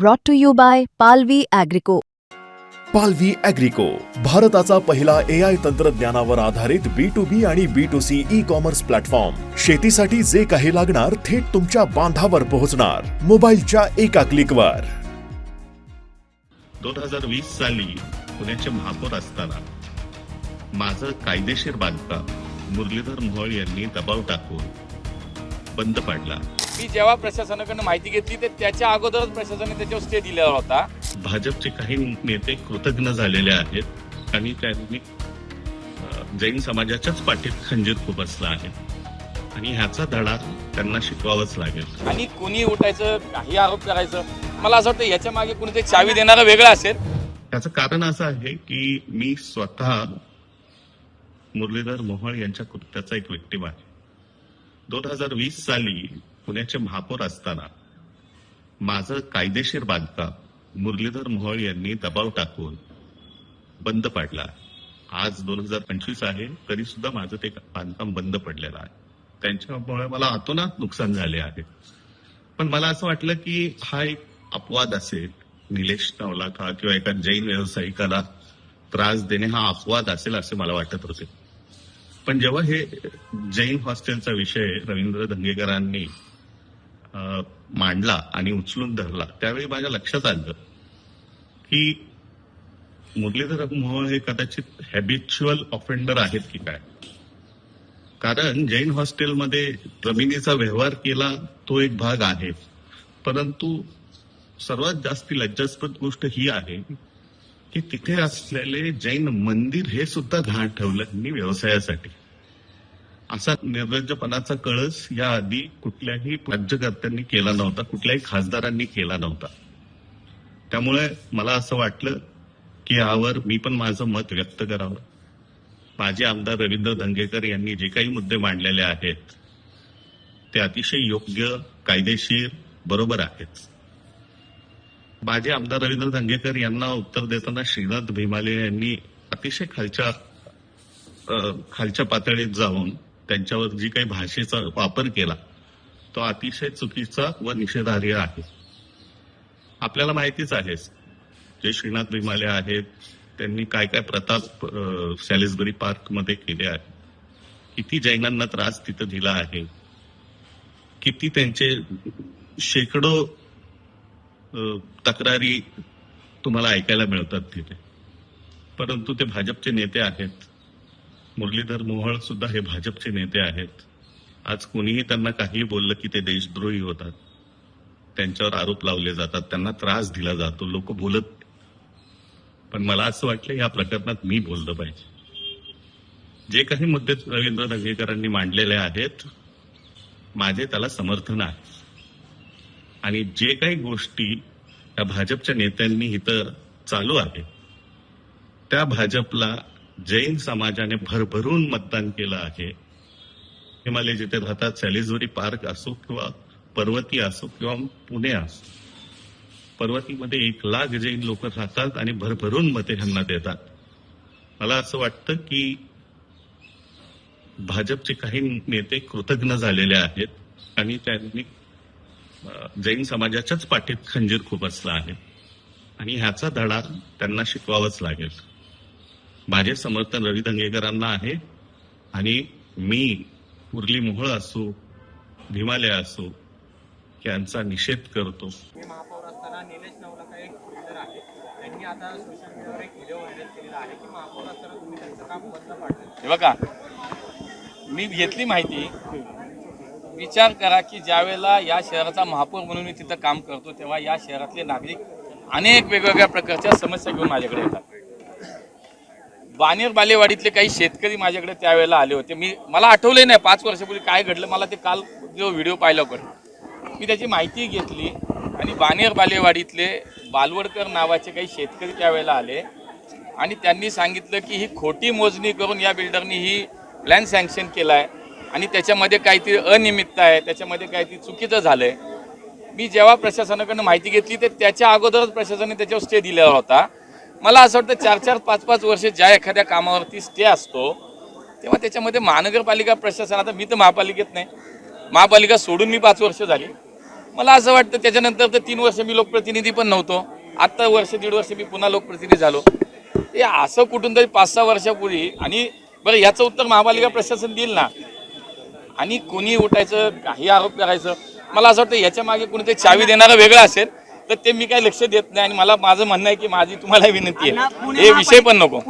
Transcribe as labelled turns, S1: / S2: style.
S1: brought to you by Palvi Agrico.
S2: पालवी अॅग्रिको भारताचा पहिला ए आय तंत्रज्ञानावर आधारित बी टू बी आणि B to C e commerce platform शेतीसाठी जे काही लागणार थेट तुमच्या बांधावर पोहोचणार. मोबाईलच्या एका क्लिकवर
S3: दोन हजार वीस साली पुण्याचे महापौर असताना माझं कायदेशीर बांधकाम मुरलीधर मोहोळ यांनी दबाव टाकून बंद पाडला.
S4: मी जेव्हा प्रशासनाकडनं माहिती घेतली तर त्याच्या अगोदरच प्रशासनाने त्याच्यावर स्टे दिलेला होता.
S3: भाजपचे काही नेते कृतज्ञ झालेले आहेत आणि त्यांनी जैन समाजाच्याच पाठीत खंजीर खुपसला आहे. आणि ह्याचा धडा त्यांना शिकवावाच लागेल.
S4: आणि कोणी उठायचं काही आरोप करायचं मला असं वाटतं याच्या मागे कोणीतरी चावी देणारा वेगळा असेल.
S3: त्याचं कारण असं आहे की मी स्वतः मुरलीधर मोहोळ यांच्या कृत्याचा एक व्यक्तिम आहे. दोन हजार वीस साली पुण्याचे महापौर असताना माझं कायदेशीर बांधकाम मुरलीधर मोहोळ यांनी दबाव टाकून बंद पाडला आज दोन हजार पंचवीस आहे तरी सुद्धा माझं ते बांधकाम बंद पडलेलं आहे. त्यांच्यामुळे मला अतोनात नुकसान झाले आहे. पण मला असं वाटलं की हा एक अपवाद असेल निलेश नवलाखा किंवा एका जैन व्यावसायिकाला त्रास देणे हा अपवाद असेल असे मला वाटत होते. पण जेव्हा हे जैन हॉस्टेलचा विषय रवींद्र धंगेकरांनी मांडला आणि उचलून धरला. त्यावेळी माझ्या लक्षात आलं की मुरलीधर मोहोळ हे कदाचित हॅबिच्युअल ऑफेंडर आहेत की काय? कारण जैन हॉस्टेलमध्ये जमिनीचा व्यवहार केला तो एक भाग आहे. परंतु सर्वात जास्ती लज्जास्पद गोष्ट ही आहे की तिथे असलेले जैन मंदिर हे सुद्धा घाण ठेवलं मी व्यवसायासाठी. असा निर्लज्जपणाचा कळस या आधी कुठल्याही राज्यकर्त्यांनी केला नव्हता कुठल्याही खासदारांनी केला नव्हता. त्यामुळे मला असं वाटलं की यावर मी पण माझं मत व्यक्त करावं. माजी आमदार रवींद्र धंगेकर यांनी जे काही मुद्दे मांडलेले आहेत ते अतिशय योग्य कायदेशीर बरोबर आहेत. माजी आमदार रवींद्र धंगेकर यांना उत्तर देताना श्रीनाथ भीमाले यांनी अतिशय खालच्या खालच्या पातळीत जाऊन त्यांच्यावर जी काही भाषेचा वापर केला तो अतिशय चुकीचा व निषेधार्ह आहे. आपल्याला माहितीच आहे जे श्रीनाथ भीमाले आहेत त्यांनी काय काय प्रताप सॅलिसबरी पार्कमध्ये केले आहे. किती जैनांना त्रास तिथं दिला आहे. किती त्यांचे शेकडो तक्रारी तुम्हाला ऐकायला मिळतात तिथे. परंतु ते भाजपचे नेते आहेत. मुरलीधर मोहोळ सुद्धा हे भाजपचे नेते आहेत. आज कोणीही त्यांना काही बोललं की ते देशद्रोही होतात. त्यांच्यावर आरोप लावले जातात. त्यांना त्रास दिला जातो. लोक बोलत पण मला असं वाटलं या प्रकरणात मी बोललं पाहिजे. जे काही मुद्दे रवींद्र दंगेकरांनी मांडलेले आहेत माझे त्याला समर्थन आहे. आणि जे काही गोष्टी त्या भाजपच्या नेत्यांनी इथं चालू आहे त्या भाजपला जैन समाजाने भरभरून मतदान केलं आहे. हिमालय जिथे राहतात सॅलिसबरी पार्क असो किंवा पर्वती असो किंवा पुणे असो पर्वतीमध्ये एक लाख जैन लोक राहतात आणि भरभरून मते ह्यांना देतात. मला असं वाटतं की भाजपचे काही नेते कृतज्ञ झालेले आहेत आणि त्यांनी जैन समाजाच्याच पाठीत खंजीर खूप असला आहे. आणि ह्याचा धडा त्यांना शिकवावाच लागेल. माझे समर्थन रवी दंगेकरांना आहे आणि मी मुरली मोहोळ असो भीमालय असो यांचा निषेध करतो.
S5: मी महापौर असताना निलेश नवलाखा एक लीडर आहे त्यांनी आता सोशल मीडियावर एक व्हिडिओ व्हायरल केलेला आहे की महापौर असताना तुम्ही त्यांचं काम बंद पाडलं.
S4: हे बघा मी घेतली माहिती. विचार करा की ज्यावेळेला या शहराचा महापौर म्हणून मी तिथं काम करतो तेव्हा या शहरातले नागरिक अनेक वेगवेगळ्या प्रकारच्या समस्या घेऊन माझ्याकडे येतात. बानेर बालेवाडीतले काही शेतकरी माझ्याकडे त्यावेळेला आले होते. मी मला आठवले नाही पाच वर्षापूर्वी काय घडलं मला ते काल जो व्हिडिओ पाहिला पण मी त्याची माहिती घेतली आणि बानेर बालेवाडीतले बालवडकर नावाचे काही शेतकरी त्यावेळेला आले आणि त्यांनी सांगितलं की ही खोटी मोजणी करून या बिल्डरनी ही प्लॅन सँक्शन केला आहे आणि त्याच्यामध्ये काहीतरी अनियमितता आहे त्याच्यामध्ये काहीतरी चुकीचं झालं आहे मी जेव्हा प्रशासनाकडनं माहिती घेतली तर त्याच्या अगोदरच प्रशासनाने त्याच्यावर स्टे दिलेला होता. मला असं वाटतं चार चार पाच पाच वर्ष ज्या एखाद्या कामावरती स्टे असतो तेव्हा त्याच्यामध्ये महानगरपालिका प्रशासन आता मी तर महापालिकेत नाही महापालिका सोडून मी पाच वर्ष झाली. मला असं वाटतं त्याच्यानंतर तर तीन वर्ष मी लोकप्रतिनिधी पण नव्हतो आत्ता वर्ष दीड वर्ष मी पुन्हा लोकप्रतिनिधी झालो. हे असं कुठून तरी पाच सहा वर्षापूर्वी आणि बरं याचं उत्तर महापालिका प्रशासन देईल ना. आणि कोणी उठायचं काही आरोप करायचं मला असं वाटतं याच्या मागे कोणीतरी चावी देणारं वेगळं असेल. तर ते मी काही लक्ष देत नाही आणि मला माझं म्हणणं आहे की माझी तुम्हाला विनंती आहे. हे विषय पण नको.